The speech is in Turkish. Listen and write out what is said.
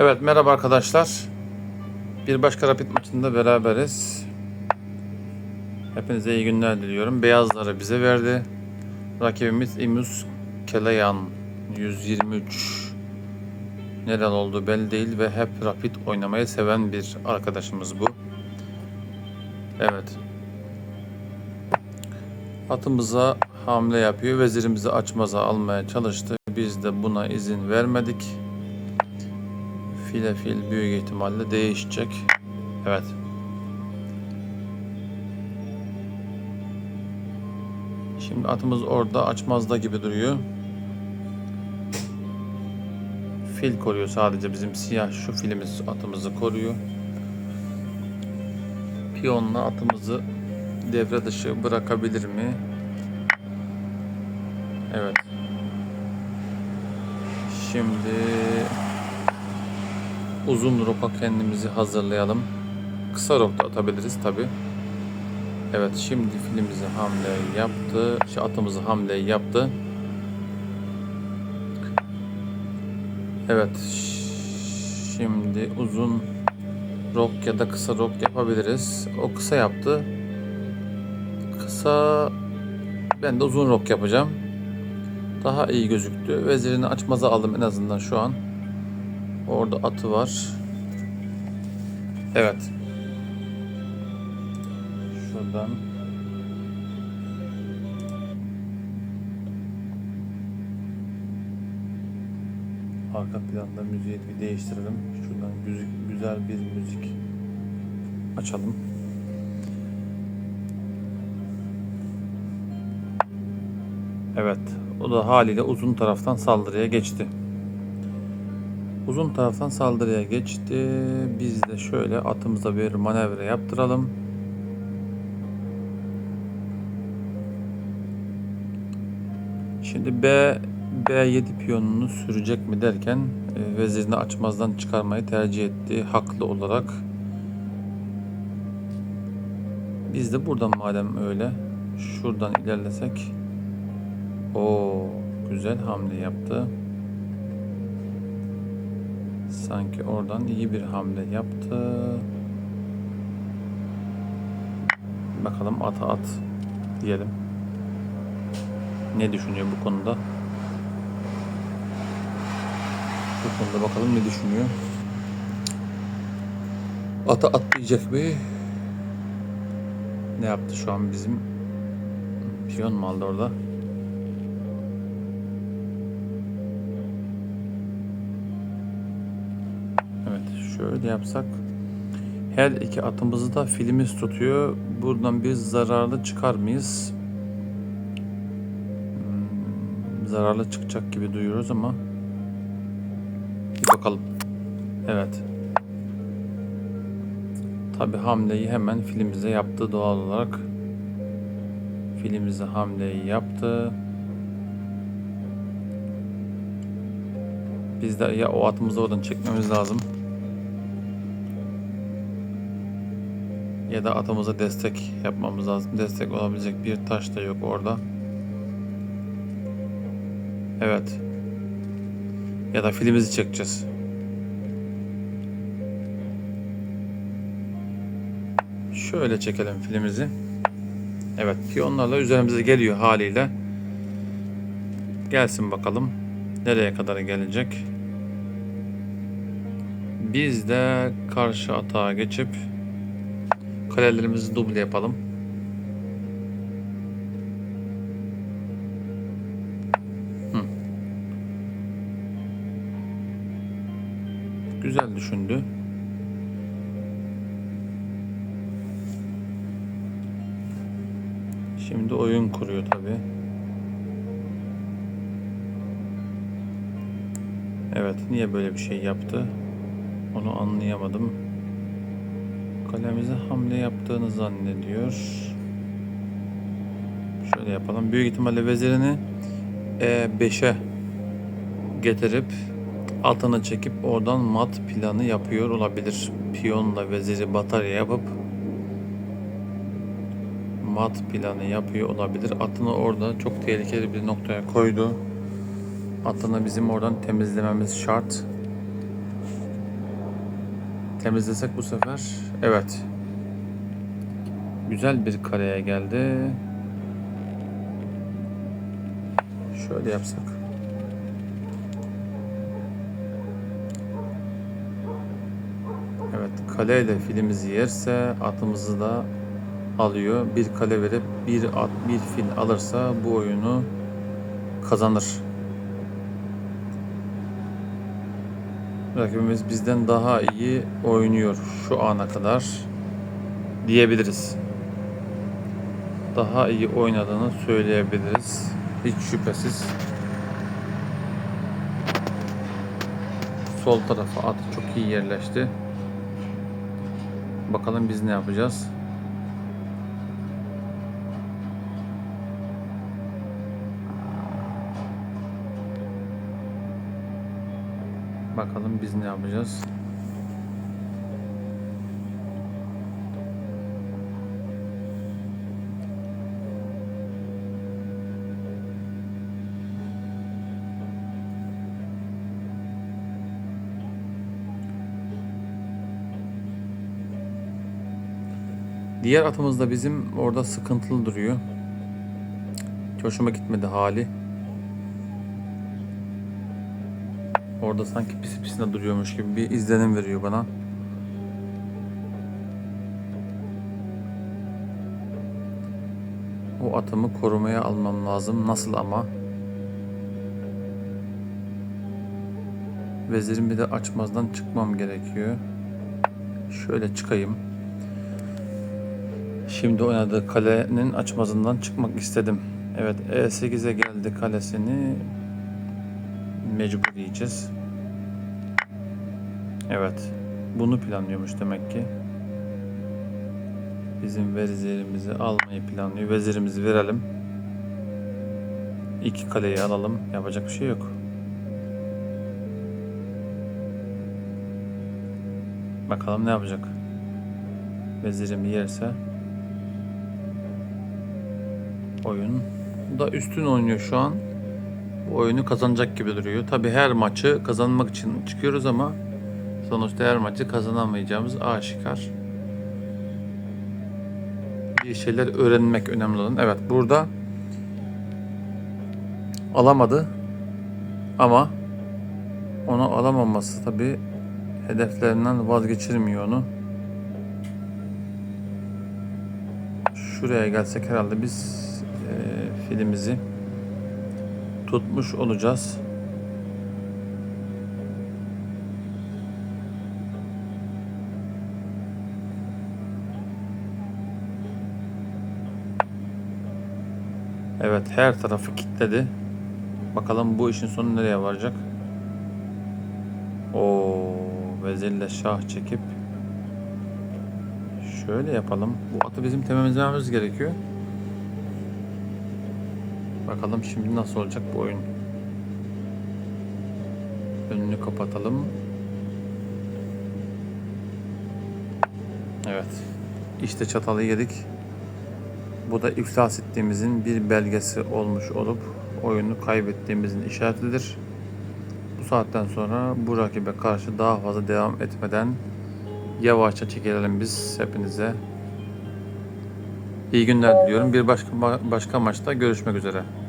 Evet merhaba arkadaşlar. Bir başka Rapid maçında beraberiz. Hepinize iyi günler diliyorum. Beyazları bize verdi. Rakibimiz Imus Keleyan 123. Neden olduğu belli değil ve hep Rapid oynamayı seven bir arkadaşımız bu. Evet. Atımıza hamle yapıyor. Vezirimizi açmaza almaya çalıştı. Biz de buna izin vermedik. File fil büyük ihtimalle değişecek. Evet. Şimdi atımız orada açmazda gibi duruyor. Fil koruyor sadece bizim siyah şu filimiz atımızı koruyor. Piyonla atımızı devre dışı bırakabilir mi? Evet. Şimdi uzun roka kendimizi hazırlayalım. Kısa rok da atabiliriz tabi. Evet şimdi filimizi hamle yaptı. Şey, atımızı hamle yaptı. Evet. Şimdi uzun rok ya da kısa rok yapabiliriz. O kısa yaptı. Kısa ben de uzun rok yapacağım. Daha iyi gözüktü. Vezirini açmaza aldım en azından şu an. Orada atı var. Evet. Şuradan. Arka planda müziği bir değiştirelim. Şuradan müzik, güzel bir müzik açalım. Evet. O da haliyle uzun taraftan saldırıya geçti. Uzun taraftan saldırıya geçti. Biz de şöyle atımıza bir manevra yaptıralım. Şimdi B B7 piyonunu sürecek mi derken e, vezirini açmazdan çıkarmayı tercih etti haklı olarak. Biz de buradan madem öyle şuradan ilerlesek o güzel hamle yaptı. Sanki oradan iyi bir hamle yaptı. Bakalım ata at diyelim. Ne düşünüyor bu konuda? Bu konuda bakalım ne düşünüyor. Ata atlayacak mı? Ne yaptı şu an bizim? Piyon mu aldı orada? Şöyle yapsak. Her iki atımızı da filimiz tutuyor. Buradan biz zararlı çıkar mıyız? Hmm, zararlı çıkacak gibi duyuyoruz ama bir bakalım. Evet. Tabi hamleyi hemen filimize yaptı doğal olarak. Filimize hamleyi yaptı. Biz de ya o atımızı oradan çekmemiz lazım. Ya da atımıza destek yapmamız lazım. Destek olabilecek bir taş da yok orada. Evet. Ya da filimizi çekeceğiz. Şöyle çekelim filimizi. Evet piyonlarla üzerimize geliyor haliyle. Gelsin bakalım. Nereye kadar gelecek? Biz de karşı atağa geçip kalelerimizi duble yapalım. Hı. Güzel düşündü. Şimdi oyun kuruyor tabi. Evet, niye böyle bir şey yaptı? Onu anlayamadım. Kalemize hamle yaptığını zannediyor. Şöyle yapalım. Büyük ihtimalle vezirini E5'e getirip altına çekip oradan mat planı yapıyor olabilir. Piyonla veziri batarya yapıp mat planı yapıyor olabilir. Atını orada çok tehlikeli bir noktaya koydu. Atını bizim oradan temizlememiz şart. Temizlesek bu sefer. Evet. Güzel bir kareye geldi. Şöyle yapsak. Evet, kaleyle filimizi yerse atımızı da alıyor. Bir kale verip bir at, bir fil alırsa bu oyunu kazanır. Rakibimiz bizden daha iyi oynuyor şu ana kadar diyebiliriz. Daha iyi oynadığını söyleyebiliriz. Hiç şüphesiz. Sol tarafa at çok iyi yerleşti. Bakalım biz ne yapacağız? Bakalım biz ne yapacağız? Diğer atımız da bizim orada sıkıntılı duruyor. Hiç hoşuma gitmedi hali. Orada sanki pisi pisine duruyormuş gibi bir izlenim veriyor bana. O atımı korumaya almam lazım. Nasıl ama? Vezirimi de açmazdan çıkmam gerekiyor. Şöyle çıkayım. Şimdi oynadığı kalenin açmazından çıkmak istedim. Evet E8'e geldi kalesini mecbur yiyeceğiz. Evet. Bunu planlıyormuş demek ki. Bizim vezirimizi almayı planlıyor. Vezirimizi verelim. İki kaleyi alalım. Yapacak bir şey yok. Bakalım ne yapacak. Vezirimi yerse oyun da üstün oynuyor şu an. Bu oyunu kazanacak gibi duruyor. Tabi her maçı kazanmak için çıkıyoruz ama sonuçta her maçı kazanamayacağımız aşikar. Bir şeyler öğrenmek önemli olan. Evet burada alamadı ama onu alamaması tabi hedeflerinden vazgeçirmiyor onu. Şuraya gelsek herhalde biz e, filimizi tutmuş olacağız. Evet her tarafı kilitledi. Bakalım bu işin sonu nereye varacak? O vezirle şah çekip şöyle yapalım. Bu atı bizim temizlememiz gerekiyor. Bakalım şimdi nasıl olacak bu oyun. Önünü kapatalım. Evet. İşte çatalı yedik. Bu da iflas ettiğimizin bir belgesi olmuş olup oyunu kaybettiğimizin işaretidir. Bu saatten sonra bu rakibe karşı daha fazla devam etmeden yavaşça çekilelim biz hepinize. İyi günler diliyorum. Bir başka başka maçta görüşmek üzere.